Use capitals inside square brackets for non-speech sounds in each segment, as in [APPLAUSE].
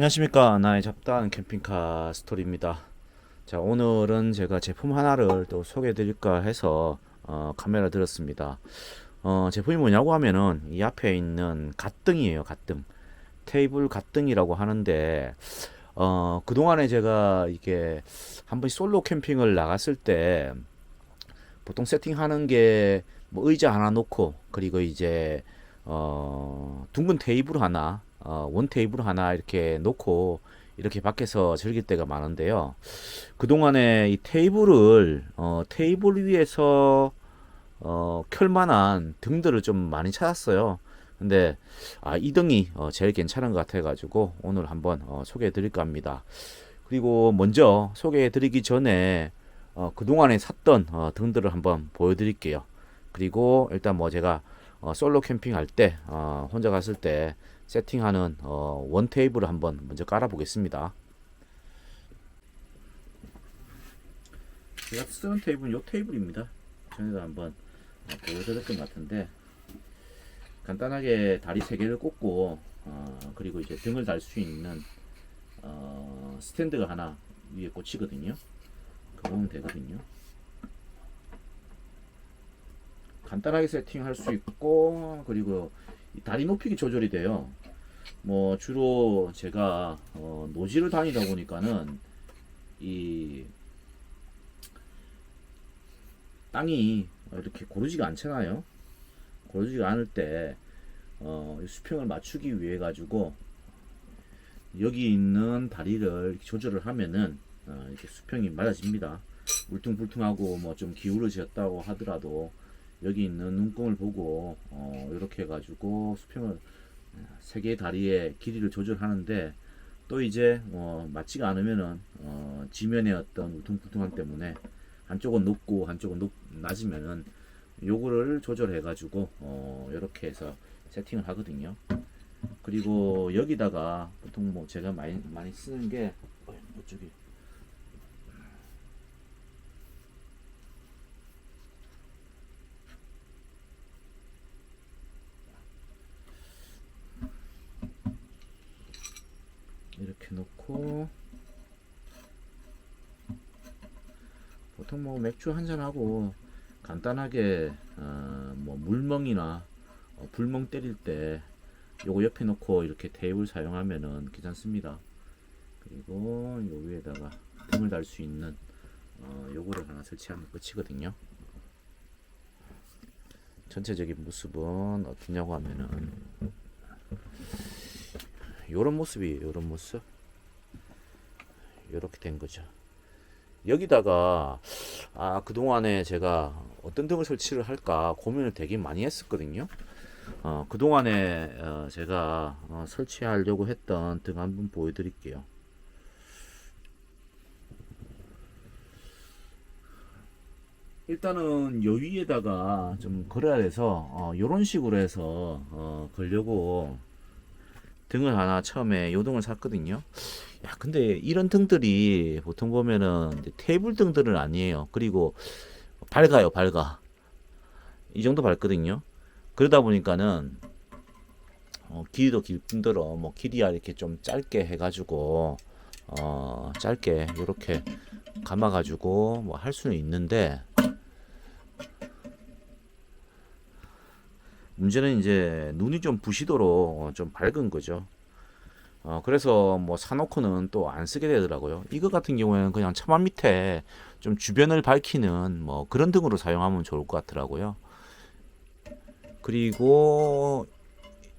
안녕하십니까. 나의 잡다한 캠핑카 스토리입니다. 자 오늘은 제가 제품 하나를 또 소개해 드릴까 해서 어, 카메라 들었습니다. 어, 제품이 뭐냐고 하면은 이 앞에 있는 갓등이에요 갓등. 테이블 갓등이라고 하는데 어, 그동안에 제가 이게 한번 솔로 캠핑을 나갔을 때 보통 세팅하는 게 뭐 의자 하나 놓고 그리고 이제 어, 둥근 테이블 하나 어, 원 테이블 하나 이렇게 놓고 이렇게 밖에서 즐길 때가 많은데요. 그동안에 이 테이블을 어, 테이블 위에서 어, 켤만한 등들을 좀 많이 찾았어요. 근데 아, 이 등이 어, 제일 괜찮은 것 같아가지고 오늘 한번 어, 소개해 드릴까 합니다. 그리고 먼저 소개해 드리기 전에 어, 그동안에 샀던 어, 등들을 한번 보여드릴게요. 그리고 일단 뭐 제가 어, 솔로 캠핑 할 때, 어, 혼자 갔을 때 세팅하는 어, 원 테이블을 한번 먼저 깔아 보겠습니다. 제가 쓰는 테이블은 이 테이블입니다. 전에도 한번 어, 보여드렸던 것 같은데 간단하게 다리 세 개를 꽂고 어, 그리고 이제 등을 달 수 있는 어, 스탠드가 하나 위에 꽂히거든요. 그거면 되거든요. 간단하게 세팅할 수 있고 그리고 이 다리 높이가 조절이 돼요. 뭐 주로 제가 어, 노지를 다니다 보니까는 이 땅이 이렇게 고르지가 않잖아요. 고르지가 않을 때 어, 이 수평을 맞추기 위해 가지고 여기 있는 다리를 조절을 하면은 어, 이렇게 수평이 맞아집니다. 울퉁불퉁하고 뭐 좀 기울어졌다고 하더라도 여기 있는 눈금을 보고 어, 이렇게 해가지고 수평을 세 개의 다리의 길이를 조절하는데 또 이제 어, 맞지가 않으면은 어, 지면의 어떤 울퉁불퉁함 때문에 한쪽은 높고 한쪽은 높, 낮으면은 요거를 조절해 가지고 어, 이렇게 해서 세팅을 하거든요. 그리고 여기다가 보통 뭐 제가 많이 많이 쓰는 게 어, 이쪽 놓고 보통 뭐 맥주 한 잔 하고 간단하게 어, 뭐 물멍이나 어, 불멍 때릴 때 요거 옆에 놓고 이렇게 테이블 사용하면은 괜찮습니다. 그리고 요 위에다가 등을 달 수 있는 어, 요거를 하나 설치하면 끝이거든요. 전체적인 모습은 어떠냐고 하면은 요런 모습이에요. 요런 모습. 요렇게 된 거죠. 여기다가 아 그동안에 제가 어떤 등을 설치를 할까 고민을 되게 많이 했었거든요. 어, 그동안에 어, 제가 어, 설치하려고 했던 등 한번 보여드릴게요. 일단은 요 위에다가 좀 걸어야 돼서 어, 요런 식으로 해서 어, 걸려고 등을 하나 처음에 요 등을 샀거든요. 야, 근데 이런 등들이 보통 보면은 테이블 등들은 아니에요. 그리고 밝아요, 밝아. 이 정도 밝거든요. 그러다 보니까는 어, 길이도 길 뿐더러 뭐 길이야 이렇게 좀 짧게 해가지고 어, 짧게 이렇게 감아가지고 뭐 할 수는 있는데 문제는 이제 눈이 좀 부시도록 어, 좀 밝은 거죠. 어, 그래서 뭐 사놓고는 또 안 쓰게 되더라고요. 이거 같은 경우에는 그냥 차만 밑에 좀 주변을 밝히는 뭐 그런 등으로 사용하면 좋을 것 같더라고요. 그리고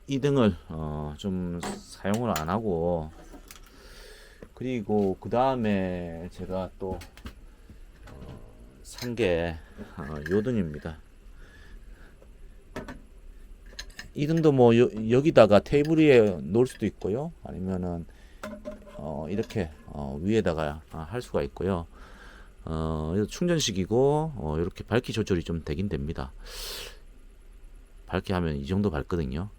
이 등을 어, 좀 사용을 안 하고 그리고 그 다음에 제가 또 어, 산게 어, 요 등입니다. 이 등도 뭐 여, 여기다가 테이블 위에 놓을 수도 있고요. 아니면은 어, 이렇게 어, 위에다가 아, 할 수가 있고요. 어, 충전식이고 어, 이렇게 밝기 조절이 좀 되긴 됩니다. 밝게 하면 이 정도 밝거든요.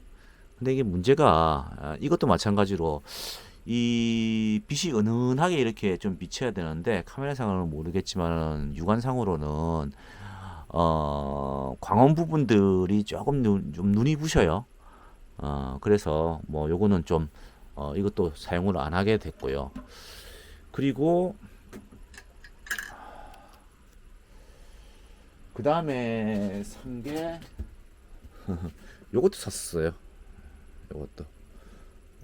근데 이게 문제가 아, 이것도 마찬가지로 이 빛이 은은하게 이렇게 좀 비쳐야 되는데 카메라상으로는 모르겠지만 육안상으로는 어, 광원 부분들이 조금 눈, 좀 눈이 부셔요. 어, 그래서 뭐 요거는 좀 어, 이것도 사용을 안 하게 됐고요. 그리고 그 다음에 산 게 [LAUGHS] 요것도 샀어요. 요것도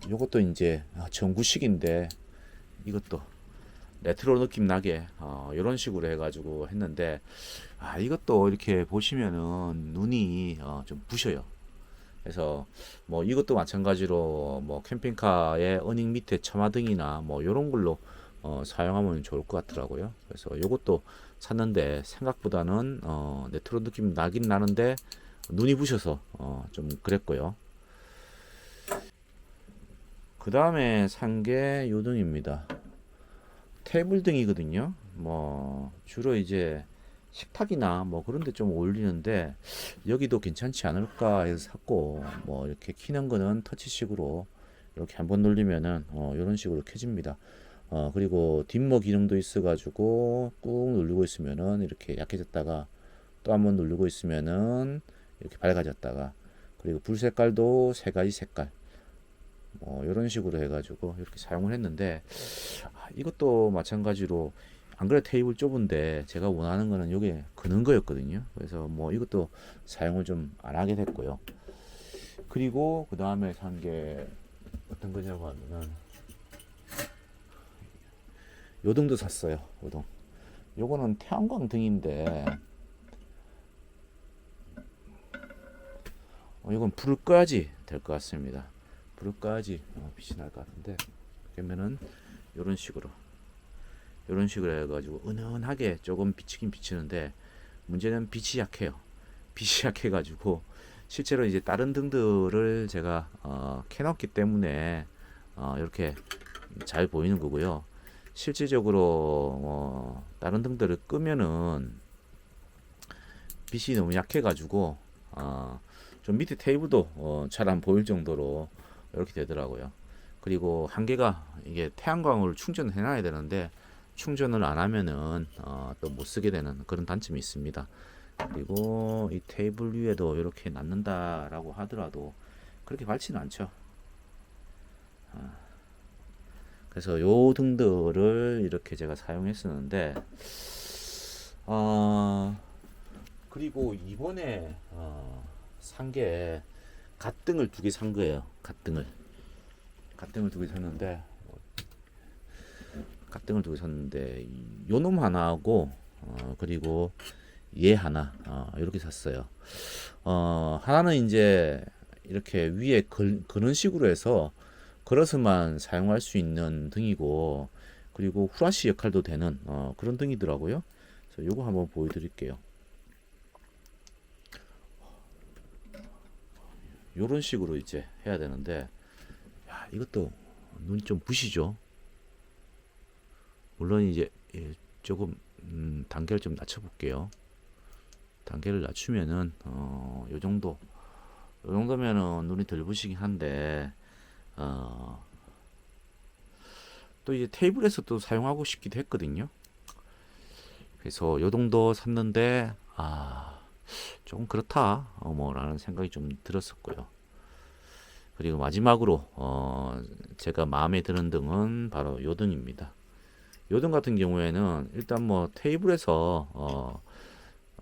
요것도 이제 아, 전구식인데 이것도 레트로 느낌 나게 어, 이런 식으로 해가지고 했는데 아 이것도 이렇게 보시면은 눈이 어, 좀 부셔요. 그래서 뭐 이것도 마찬가지로 뭐 캠핑카의 어닝 밑에 처마등이나 뭐 이런 걸로 어, 사용하면 좋을 것 같더라고요. 그래서 이것도 샀는데 생각보다는 어, 레트로 느낌 나긴 나는데 눈이 부셔서 어, 좀 그랬고요. 그 다음에 산 게 요등입니다. 테이블 등이거든요. 뭐 주로 이제 식탁이나 뭐 그런 데 좀 어울리는데 여기도 괜찮지 않을까 해서 샀고 뭐 이렇게 키는 거는 터치식으로 이렇게 한번 눌리면은 어 이런 식으로 켜집니다. 어 그리고 뒷모 기능도 있어 가지고 꾹 누르고 있으면은 이렇게 약해졌다가 또 한번 누르고 있으면은 이렇게 밝아졌다가 그리고 불 색깔도 세 가지 색깔 뭐 이런 식으로 해가지고 이렇게 사용을 했는데 아, 이것도 마찬가지로 안 그래 테이블 좁은데 제가 원하는 거는 요게 그는 거였거든요. 그래서 뭐 이것도 사용을 좀 안 하게 됐고요. 그리고 그 다음에 산 게 어떤 거냐고 하면은 요등도 샀어요. 요등. 요거는 태양광 등인데 어, 이건 불을 꺼야지 될 것 같습니다. 꺼야지 어, 빛이 날 것 같은데 그러면은 이런 식으로 이런 식으로 해가지고 은은하게 조금 비치긴 비치는데 문제는 빛이 약해요. 빛이 [LAUGHS] 약해가지고 실제로 이제 다른 등들을 제가 어, 켜놨기 때문에 어, 이렇게 잘 보이는 거고요. 실질적으로 어, 다른 등들을 끄면은 빛이 너무 약해가지고 어, 좀 밑에 테이블도 어, 잘 안 보일 정도로 이렇게 되더라고요. 그리고 한계가 이게 태양광을 충전해 놔야 되는데 충전을 안 하면은 어, 또 못 쓰게 되는 그런 단점이 있습니다. 그리고 이 테이블 위에도 이렇게 놨는다라고 하더라도 그렇게 밝지는 않죠. 아, 그래서 요 등들을 이렇게 제가 사용했었는데 어, 그리고 이번에 어, 산게 갓등을 두 개 산 거예요. 갓등을 갓등을 두 개 샀는데 갓등을 두 개 샀는데 요놈 하나하고 어, 그리고 얘 하나 어, 이렇게 샀어요. 어, 하나는 이제 이렇게 위에 걸, 그런 식으로 해서 걸어서만 사용할 수 있는 등이고 그리고 후라시 역할도 되는 어, 그런 등이더라고요. 그래서 요거 한번 보여드릴게요. 요런 식으로 이제 해야 되는데 야, 이것도 눈이 좀 부시죠. 물론 이제 예, 조금 음, 단계를 좀 낮춰 볼게요. 단계를 낮추면은 어, 요 정도 요 정도면은 눈이 덜 부시긴 한데 어, 또 이제 테이블에서 또 사용하고 싶기도 했거든요. 그래서 요 정도 샀는데 아 조금 그렇다 어, 뭐라는 생각이 좀 들었었고요. 그리고 마지막으로 어, 제가 마음에 드는 등은 바로 요 등입니다. 요등 같은 경우에는 일단 뭐 테이블에서 어,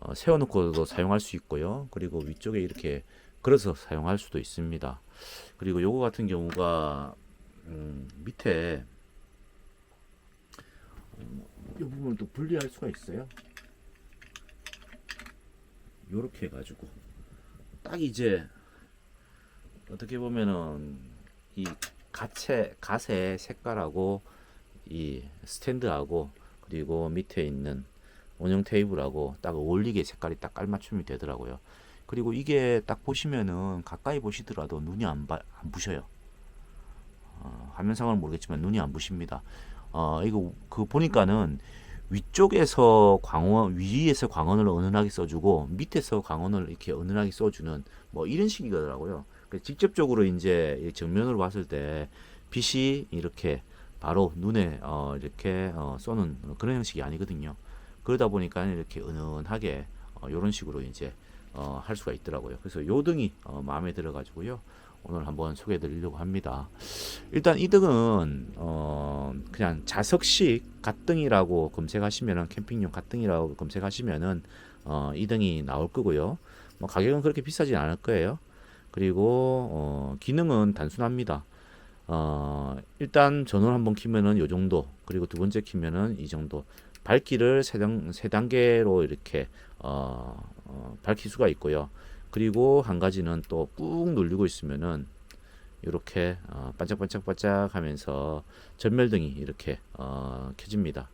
어, 세워놓고도 사용할 수 있고요. 그리고 위쪽에 이렇게 걸어서 사용할 수도 있습니다. 그리고 요거 같은 경우가 음, 밑에 음, 이 부분을 또 분리할 수가 있어요. 요렇게 해가지고 딱 이제 어떻게 보면은 이 가채 가세 색깔하고 이 스탠드하고 그리고 밑에 있는 원형 테이블하고 딱 어울리게 색깔이 딱 깔맞춤이 되더라고요. 그리고 이게 딱 보시면은 가까이 보시더라도 눈이 안, 바, 안 부셔요. 어, 화면상은 모르겠지만 눈이 안 부십니다. 어, 이거 그 보니까는 위쪽에서 광원 위에서 광원을 은은하게 써주고 밑에서 광원을 이렇게 은은하게 써주는 뭐 이런 식이더라고요. 그 직접적으로 이제 정면으로 봤을 때 빛이 이렇게 바로 눈에 어 이렇게 어 쏘는 그런 형식이 아니거든요. 그러다 보니까 이렇게 은은하게 어 이런 식으로 이제 어 할 수가 있더라고요. 그래서 요 등이 어 마음에 들어 가지고요. 오늘 한번 소개해 드리려고 합니다. 일단 이 등은 어 그냥 자석식 갓등이라고 검색하시면은 캠핑용 갓등이라고 검색하시면은 어 이 등이 나올 거고요. 뭐 가격은 그렇게 비싸진 않을 거예요. 그리고 어 기능은 단순합니다. 어 일단 전원 한번 키면은 요 정도 그리고 두 번째 키면은 이 정도 밝기를 세, 단, 세 단계로 이렇게 어, 어, 밝힐 수가 있고요. 그리고 한 가지는 또꾹 누르고 있으면은 이렇게 어, 반짝반짝반짝 하면서 전멸등이 이렇게 어, 켜집니다.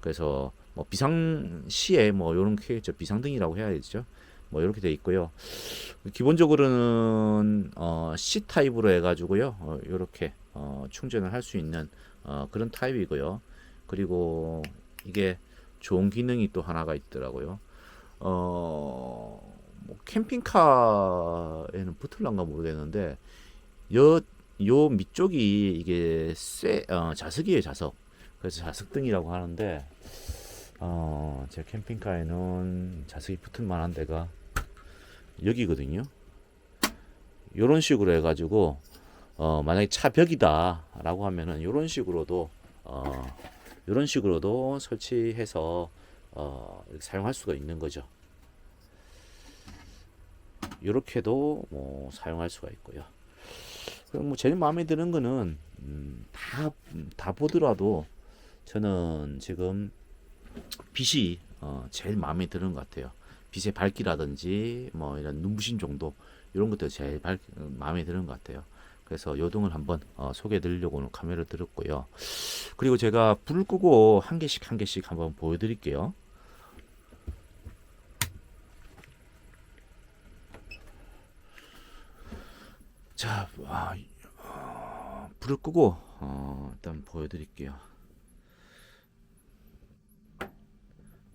그래서 뭐 비상시에 뭐 이런 게 비상등이라고 해야 되죠. 뭐 이렇게 돼 있고요. 기본적으로는 어, C 타입으로 해가지고요. 어, 이렇게 어, 충전을 할 수 있는 어, 그런 타입이고요. 그리고 이게 좋은 기능이 또 하나가 있더라고요. 어, 뭐 캠핑카에는 붙을란가 모르겠는데 여, 요 밑쪽이 이게 쇠, 어, 자석이에요, 자석. 그래서 자석등이라고 하는데 어, 제 캠핑카에는 자석이 붙을 만한 데가 여기거든요. 요런 식으로 해가지고 어, 만약에 차 벽이다 라고 하면은 요런 식으로도 어, 이런 식으로도 설치해서 어, 사용할 수가 있는 거죠. 이렇게도 뭐 사용할 수가 있고요. 그럼 뭐 제일 마음에 드는 거는 음, 다, 다 보더라도 저는 지금 빛이 어, 제일 마음에 드는 것 같아요. 빛의 밝기라든지 뭐 이런 눈부신 정도 이런 것도 제일 밝, 마음에 드는 것 같아요. 그래서 요등을 한번 어, 소개해 드리려고 오늘 카메라를 들었고요. 그리고 제가 불을 끄고 한 개씩 한 개씩 한번 보여드릴게요. 자, 아, 어, 불을 끄고 어, 일단 보여드릴게요.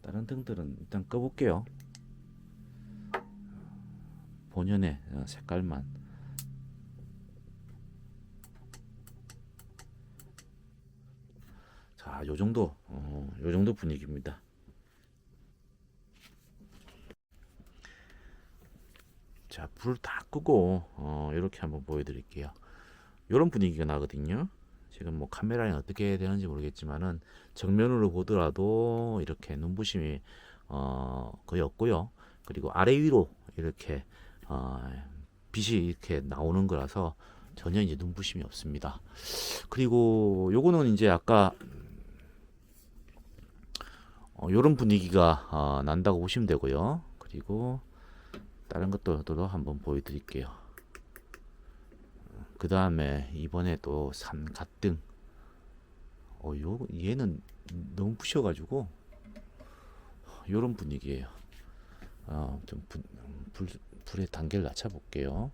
다른 등들은 일단 꺼볼게요. 본연의 어, 색깔만 자, 요 정도, 어, 요 정도 분위기입니다. 자, 불 다 끄고, 어, 이렇게 한번 보여드릴게요. 요런 분위기가 나거든요. 지금 뭐 카메라에 어떻게 되는지 모르겠지만은 정면으로 보더라도 이렇게 눈부심이 어, 거의 없고요. 그리고 아래 위로 이렇게 어, 빛이 이렇게 나오는 거라서 전혀 이제 눈부심이 없습니다. 그리고 요거는 이제 아까 어, 요런 분위기가 어, 난다고 보시면 되고요. 그리고 다른 것들도 한번 보여드릴게요. 그 다음에 이번에 또산 갓등. 어, 요, 얘는 너무 부셔가지고 요런 분위기예요. 어, 좀 부, 불, 불의 단계를 낮춰볼게요.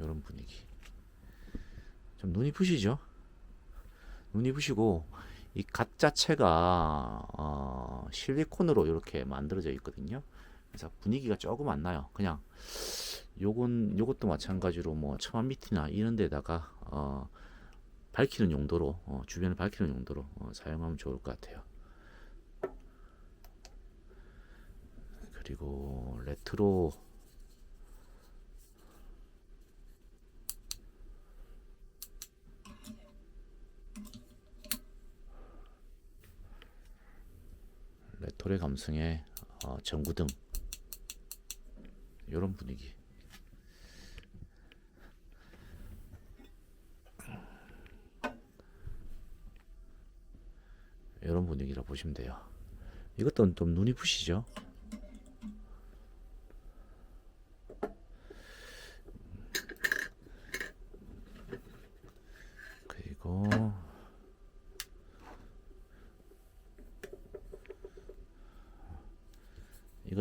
요런 분위기. 좀 눈이 부시죠? 눈이 부시고 이 갓 자체가 어, 실리콘으로 이렇게 만들어져 있거든요. 그래서 분위기가 조금 안 나요. 그냥 요건 요것도 마찬가지로 뭐 처마 밑이나 이런 데다가 어, 밝히는 용도로 어, 주변을 밝히는 용도로 어, 사용하면 좋을 것 같아요. 그리고 레트로 레토의 감성의 어, 전구등 이런 분위기. 이런 분위기라 보시면 돼요. 이것도 좀 눈이 부시죠. 그리고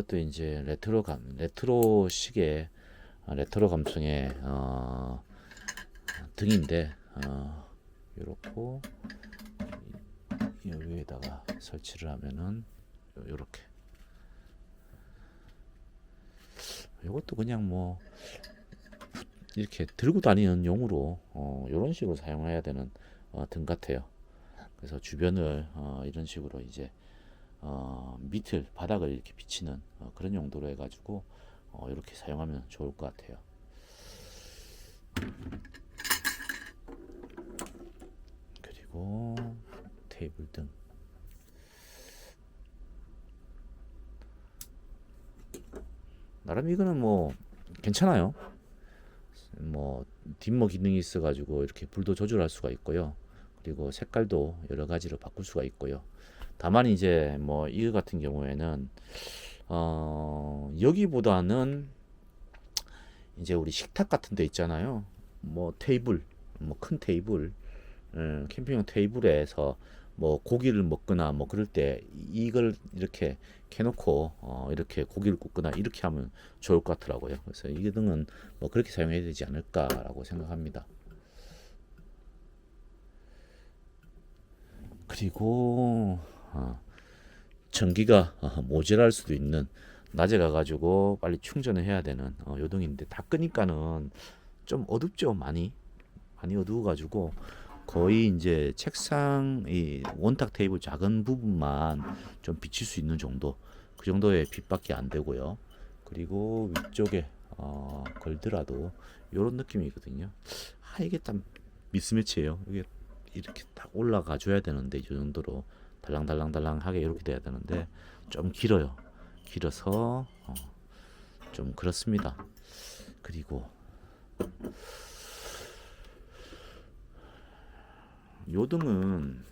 이것도 이제 레트로 감 레트로식의 어, 레트로 감성의 어, 등인데 어, 요렇고 이 위에다가 설치를 하면은 요렇게 이것도 그냥 뭐 이렇게 들고 다니는 용으로 어, 이런 식으로 사용해야 되는 어, 등 같아요. 그래서 주변을 어, 이런 식으로 이제 어, 밑을 바닥을 이렇게 비치는 어, 그런 용도로 해가지고 어, 이렇게 사용하면 좋을 것 같아요. 그리고 테이블 등. 나름 이거는 뭐 괜찮아요. 뭐 뒷머 기능이 있어가지고 이렇게 불도 조절할 수가 있고요. 그리고 색깔도 여러 가지로 바꿀 수가 있고요. 다만 이제 뭐 이거 같은 경우에는 어 여기보다는 이제 우리 식탁 같은 데 있잖아요. 뭐 테이블, 뭐 큰 테이블, 음, 캠핑용 테이블에서 뭐 고기를 먹거나 뭐 그럴 때 이걸 이렇게 캐놓고 어 이렇게 고기를 굽거나 이렇게 하면 좋을 것 같더라고요. 그래서 이 등은 뭐 그렇게 사용해야 되지 않을까라고 생각합니다. 그리고 어, 전기가 어, 모자랄 수도 있는 낮에 가가지고 빨리 충전을 해야 되는 어, 요등인데 다 끄니까는 좀 어둡죠 많이. 많이 어두워가지고 거의 이제 책상 이 원탁 테이블 작은 부분만 좀 비칠 수 있는 정도 그 정도의 빛밖에 안 되고요. 그리고 위쪽에 어, 걸더라도 이런 느낌이거든요. 아 이게 딱 미스매치예요. 이게 이렇게 딱 올라가 줘야 되는데 이 정도로 달랑달랑달랑하게 이렇게 돼야 되는데 좀 길어요. 길어서 어, 좀 그렇습니다. 그리고 요등은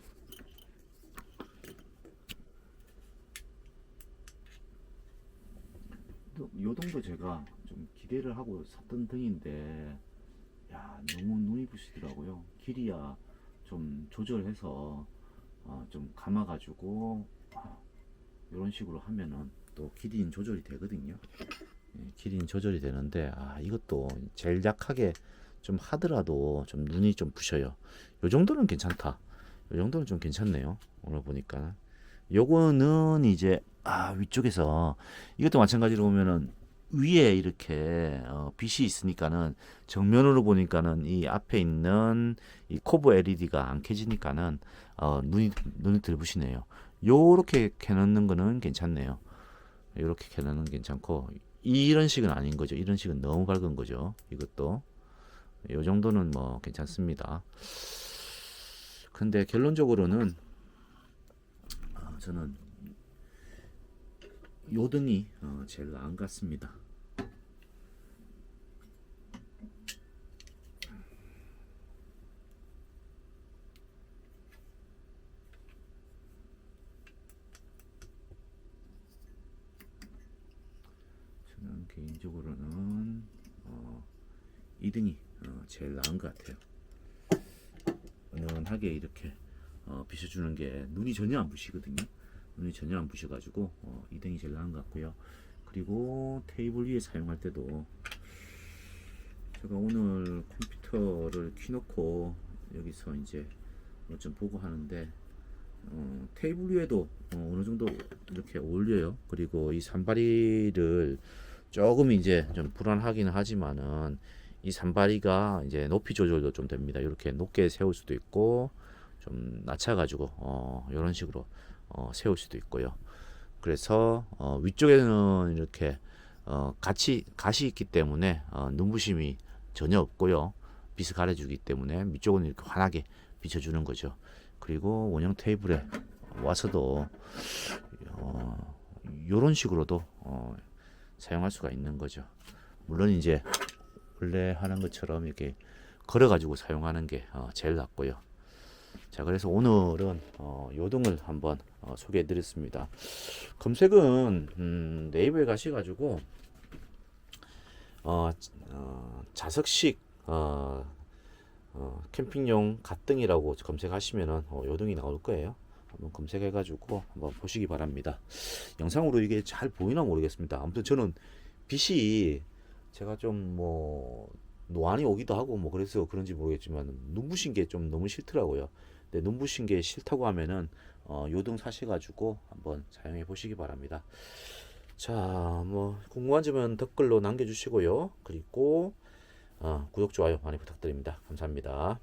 요등도 제가 좀 기대를 하고 샀던 등인데 야 너무 눈이 부시더라고요. 길이야 좀 조절해서 어, 좀 감아가지고 어, 이런 식으로 하면은 또 길이는 조절이 되거든요 예, 길이는 조절이 되는데 아 이것도 제일 약하게 좀 하더라도 좀 눈이 좀 부셔요. 요 정도는 괜찮다. 요 정도는 좀 괜찮네요. 오늘 보니까. 요거는 이제 아 위쪽에서 이것도 마찬가지로 보면은 위에 이렇게 어, 빛이 있으니까는 정면으로 보니까는 이 앞에 있는 이 코브 LED가 안 켜지니까는 어, 눈이 눈이 들부시네요. 요렇게 켜놓는 거는 괜찮네요. 요렇게 켜놓는 괜찮고 이런 식은 아닌 거죠. 이런 식은 너무 밝은 거죠. 이것도 요 정도는 뭐 괜찮습니다. 근데 결론적으로는 어, 저는 요 등이 어, 제일 나은 것 같습니다. 저는 개인적으로는 어, 2등이 어, 제일 나은 것 같아요. 은은하게 이렇게 어, 비춰주는 게 눈이 전혀 안 부시거든요. 눈이 전혀 안 부셔가지고 어, 2등이 제일 나은 것 같고요. 그리고 테이블 위에 사용할 때도 제가 오늘 컴퓨터를 켜놓고 여기서 이제 뭐좀 보고 하는데 어, 테이블 위에도 어, 어느 정도 이렇게 올려요. 그리고 이 산바리를 조금 이제 좀 불안하기는 하지만은 이 산바리가 이제 높이 조절도 좀 됩니다. 이렇게 높게 세울 수도 있고 좀 낮춰가지고 어, 이런 식으로 어, 세울 수도 있고요. 그래서 어, 위쪽에는 이렇게 어, 같이 갓이 있기 때문에 어, 눈부심이 전혀 없고요. 빛을 가려주기 때문에 밑쪽은 이렇게 환하게 비춰주는 거죠. 그리고 원형 테이블에 와서도 어, 이런 식으로도 어, 사용할 수가 있는 거죠. 물론 이제 원래 하는 것처럼 이렇게 걸어 가지고 사용하는 게 어, 제일 낫고요. 자, 그래서 오늘은 어, 요등을 한번 어, 소개해 드렸습니다. 검색은 음, 네이버에 가셔가지고 어, 어, 자석식 어, 어, 캠핑용 갓등이라고 검색하시면은 어, 요등이 나올 거예요. 한번 검색해가지고 한번 보시기 바랍니다. 영상으로 이게 잘 보이나 모르겠습니다. 아무튼 저는 빛이 제가 좀 뭐 노안이 오기도 하고 뭐 그래서 그런지 모르겠지만 눈부신 게 좀 너무 싫더라고요. 근데 눈부신 게 싫다고 하면은 어, 요등 사셔가지고 한번 사용해 보시기 바랍니다. 자, 뭐 궁금한 점은 댓글로 남겨주시고요. 그리고 어, 구독 좋아요 많이 부탁드립니다. 감사합니다.